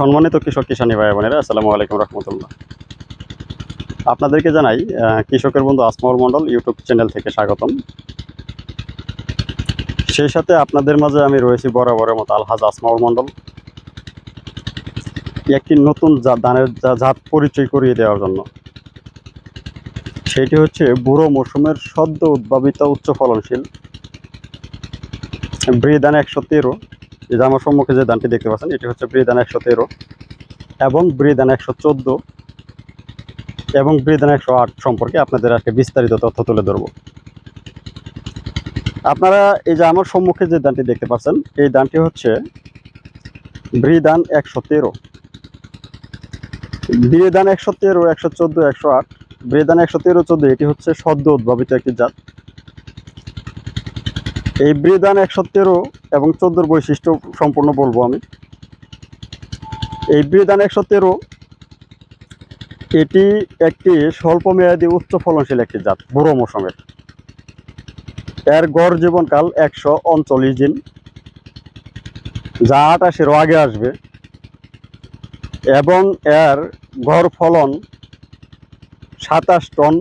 সম্মানিত কৃষক কিষানী ভাই বোনেরা, আসসালামু আলাইকুম রহমতুল্লাহ। আপনাদেরকে জানাই কৃষকের বন্ধু আসমাউল মণ্ডল ইউটিউব চ্যানেল থেকে স্বাগতম। সেই সাথে আপনাদের মাঝে আমি রয়েছি বরাবরের মতো আলহাজ আসমাউল মণ্ডল। একটি নতুন জা- জাত পরিচয় করিয়ে দেওয়ার জন্য। সেটি হচ্ছে বুড়ো মৌসুমের সদ্য উদ্ভাবিত উচ্চ ফলনশীল ব্রিদান একশো তেরো। এই যে আমার সম্মুখে যে ধানটি দেখতে পাচ্ছেন, এটি হচ্ছে ব্রিদান একশো তেরো এবং ব্রিদান একশো চোদ্দ এবং ব্রিদান একশো আট সম্পর্কে আপনাদের আজকে বিস্তারিত তথ্য তুলে ধরবো। আপনারা এই যে আমার সম্মুখে যে দানটি দেখতে পাচ্ছেন, এই দানটি হচ্ছে ব্রিদান একশো তেরো। ব্রিদান একশো তেরো, একশো চোদ্দ, একশো আট, ব্রিদান একশো তেরো চোদ্দ, এটি হচ্ছে সদ্য উদ্ভাবিত একটি জাত। এই ব্রিদান একশো তেরো এবং চোদ্দোর বৈশিষ্ট্য সম্পূর্ণ বলব আমি। এই ব্রিদান একশো তেরো, এটি একটি স্বল্পমেয়াদী উচ্চ ফলনশীল একটি জাত, বুড়ো মৌসুমের। এর গড় জীবনকাল একশো উনচল্লিশ দিন। যা আটাশেরও আগে আসবে। এবং এর গড় ফলন সাতাশ টন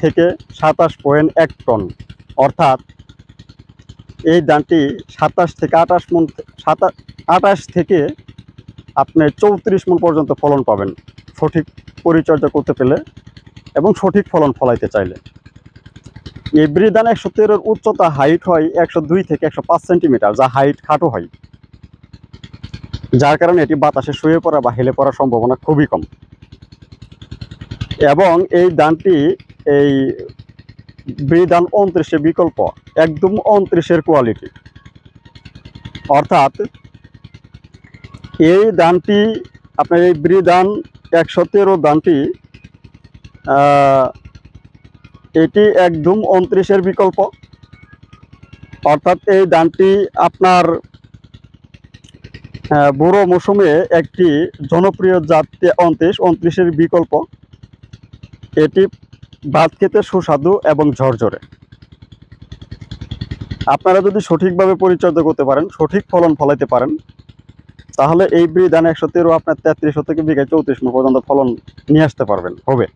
থেকে সাতাশ পয়েন্ট এক টন, অর্থাৎ এই ধানটি সাতাশ থেকে আঠাশ মন সাতা আঠাশ থেকে আপনি চৌত্রিশ মন পর্যন্ত ফলন পাবেন। সঠিক পরিচর্যা করতে পেলে এবং সঠিক ফলন ফলাইতে চাইলে। এই বৃদান একশো তেরোর উচ্চতা হাইট হয় একশো দুই থেকে একশো পাঁচ সেন্টিমিটার যা হাইট খাটো হয়। যার কারণে এটি বাতাসে শুয়ে পড়া বা হেলে পড়ার সম্ভাবনা খুবই কম। এবং এই ধানটি এই বৃদান উনত্রিশের বিকল্প। একদম উনত্রিশের কোয়ালিটি অর্থাৎ এই দানটি আপনার এই বৃদান একশো তেরো দানটি এটি একদম উনত্রিশের বিকল্প। অর্থাৎ এই দানটি আপনার বুড়ো মৌসুমে একটি জনপ্রিয় জাত অন্ত্রিশ উনত্রিশের বিকল্প। এটি ভাত খেতে সুস্বাদু এবং ঝরঝরে। আপনারা যদি সঠিকভাবে পরিচর্যা করতে পারেন, সঠিক ফলন ফলাইতে পারেন, তাহলে এই বৃদান একশো তেরো, আপনার তেত্রিশশো থেকে বিঘায় চৌত্রিশ মন পর্যন্ত ফলন নিয়ে আসতে পারবেন। হবে।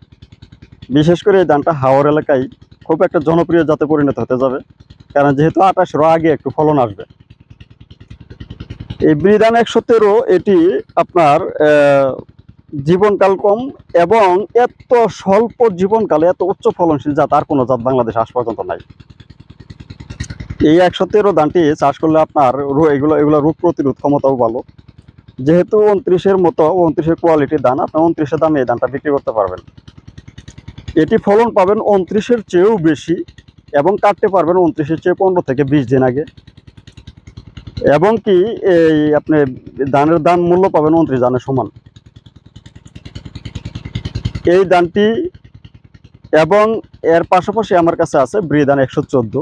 বিশেষ করে এই ধানটা হাওর এলাকায় খুব একটা জনপ্রিয় জাতে পরিণত হতে যাবে, কারণ যেহেতু আটাশ আঠাশেরও আগে একটু ফলন আসবে। এই বৃদান একশো তেরো, এটি আপনার জীবনকাল কম এবং এত স্বল্প জীবনকালে এত উচ্চ ফলনশীল জাত আর কোনো জাত বাংলাদেশ আজ পর্যন্ত নাই। এই একশো তেরো ধানটি চাষ করলে আপনার এগুলো এগুলো রোগ প্রতিরোধ ক্ষমতাও ভালো। যেহেতু উনত্রিশের মতো উনত্রিশের কোয়ালিটির ধান, আপনি উনত্রিশের দামে এই ধানটা বিক্রি করতে পারবেন। এটি ফলন পাবেন উনত্রিশের চেয়েও বেশি এবং কাটতে পারবেন উনত্রিশের চেয়ে পনেরো থেকে বিশ দিন আগে। এবং কি এই আপনি ধানের দাম মূল্য পাবেন উনত্রিশ ধানের সমান। এই ধানটি এবং এর পাশাপাশি আমার কাছে আছে ব্রিদান একশো চোদ্দ।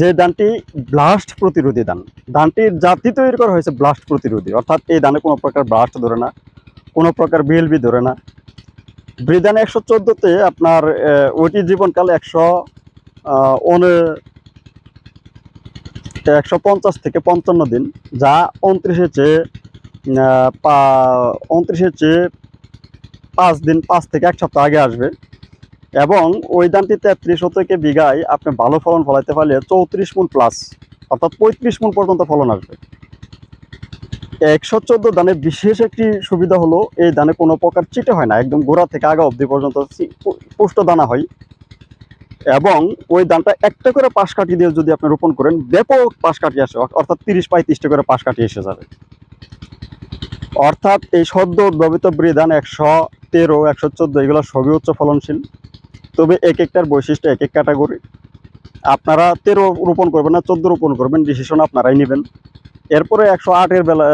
যে ধানটি ব্লাস্ট প্রতিরোধী ধান ধানটির জাতি তৈরি করা হয়েছে ব্লাস্ট প্রতিরোধী। অর্থাৎ এই ধানে কোনো প্রকার ব্লাস্ট ধরে না, কোনো প্রকার বিএলবি ধরে না। ব্রিদান একশো চোদ্দোতে আপনার ওইটি জীবনকাল একশো একশো পঞ্চাশ থেকে পঞ্চান্ন দিন, যা উনত্রিশে চেয়ে উনত্রিশের চেয়ে পাঁচ দিন, পাঁচ থেকে এক সপ্তাহ আগে আসবে। এবং ওই ধানটি তেত্রিশ থেকে বিঘায় আপনি ভালো ফলন ফলাইতে পারলে চৌত্রিশ মন প্লাস অর্থাৎ পঁয়ত্রিশ মন পর্যন্ত ফলন আসবে। একশো চোদ্দ ধানে বিশেষ একটি সুবিধা হলো এই ধানে কোনো প্রকার চিটে হয় না, একদম গোড়া থেকে আগা অবধি পর্যন্ত পুষ্ট দানা হয়। এবং ওই ধানটা একটা করে পাশ কাটি দিয়ে যদি আপনি রোপণ করেন, ব্যাপক পাশ কাটিয়ে আসে অর- অর্থাৎ তিরিশ পঁয়ত্রিশটা করে পাশ কাটিয়ে এসে যাবে। অর্থাৎ এই সদ্য উদ্ভাবিত বৃধান একশো তেরো, একশো চোদ্দ, এগুলো সবই উচ্চ ফলনশীল। তবে এক একটার বৈশিষ্ট্য, এক এক ক্যাটাগরি আপনারা তেরো রোপণ করবেন না, চোদ্দ রোপণ করবেন ডিসিশন আপনারাই নেবেন। এরপরে একশো আটের বেলা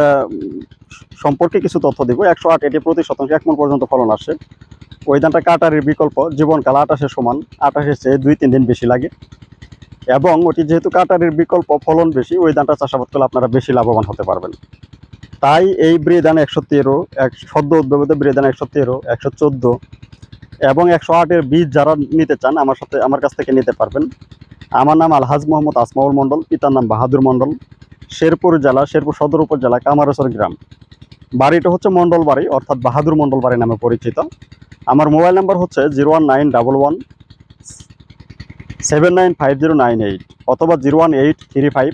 সম্পর্কে কিছু তথ্য দিব। একশো আট এটি প্রতি শতাংশ এক মন পর্যন্ত ফলন আসে। ওই ধানটা কাটারের বিকল্প, জীবনকাল আটাশের সমান, আটাশের চেয়ে দুই তিন দিন বেশি লাগে। এবং ওটি যেহেতু কাটারের বিকল্প, ফলন বেশি, ওই ধানটা চাষাবাদ করলে আপনারা বেশি লাভবান হতে পারবেন। তাই এই ব্রিদান একশো তেরো, এক সদ্য উদ্ভাবিত ব্রিদান একশো তেরো, একশো চোদ্দ এবং একশো আটের বীজ যারা নিতে চান আমার সাথে, আমার কাছ থেকে নিতে পারবেন। আমার নাম আলহাজ মোহাম্মদ আসমাউল মণ্ডল, পিতার নাম বাহাদুর মণ্ডল। শেরপুর জেলা, শেরপুর সদর উপজেলা, কামারসর গ্রাম। বাড়িটা হচ্ছে মণ্ডল বাড়ি, অর্থাৎ বাহাদুর মণ্ডল বাড়ি নামে পরিচিত। আমার মোবাইল নাম্বার হচ্ছে zero one nine double one seven nine five zero nine eight অথবা zero one eight three five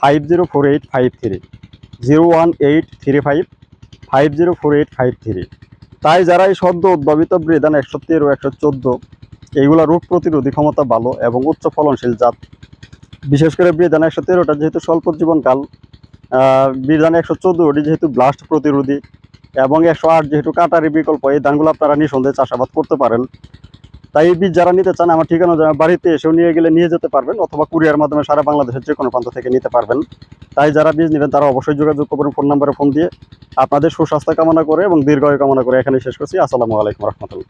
five zero four eight five three. Zero one eight three five five zero four eight five three. তাই যারা এই সদ্য উদ্ভাবিত বৃদান একশো তেরো একশো চোদ্দ, এইগুলা রোগ প্রতিরোধী ক্ষমতা ভালো এবং উচ্চ ফলনশীল জাত। বিশেষ করে বৃদান একশো তেরোটা যেহেতু স্বল্প জীবনকাল বৃদান একশো চোদ্দোটি যেহেতু ব্লাস্ট প্রতিরোধী এবং একশো আট যেহেতু কাটারি বিকল্প, এই ধানগুলো আপনারা নিঃসন্দেহে চাষাবাদ করতে পারেন। তাই এই বীজ যারা নিতে চান, আমার ঠিকানা বাড়িতে এসেও নিয়ে গেলে নিয়ে যেতে পারবেন অথবা কুরিয়ার মাধ্যমে সারা বাংলাদেশের যে কোনো প্রান্ত থেকে নিতে পারবেন। তাই যারা বীজ নেবেন, তারা অবশ্যই যোগাযোগ করবেন, ফোন নাম্বারে ফোন দিয়ে। আপনাদের সুস্বাস্থ্য কামনা করে এবং দীর্ঘায়ু কামনা করে এখানে শেষ করছি। আসসালামু আলাইকুম রহমতুল্লাহ।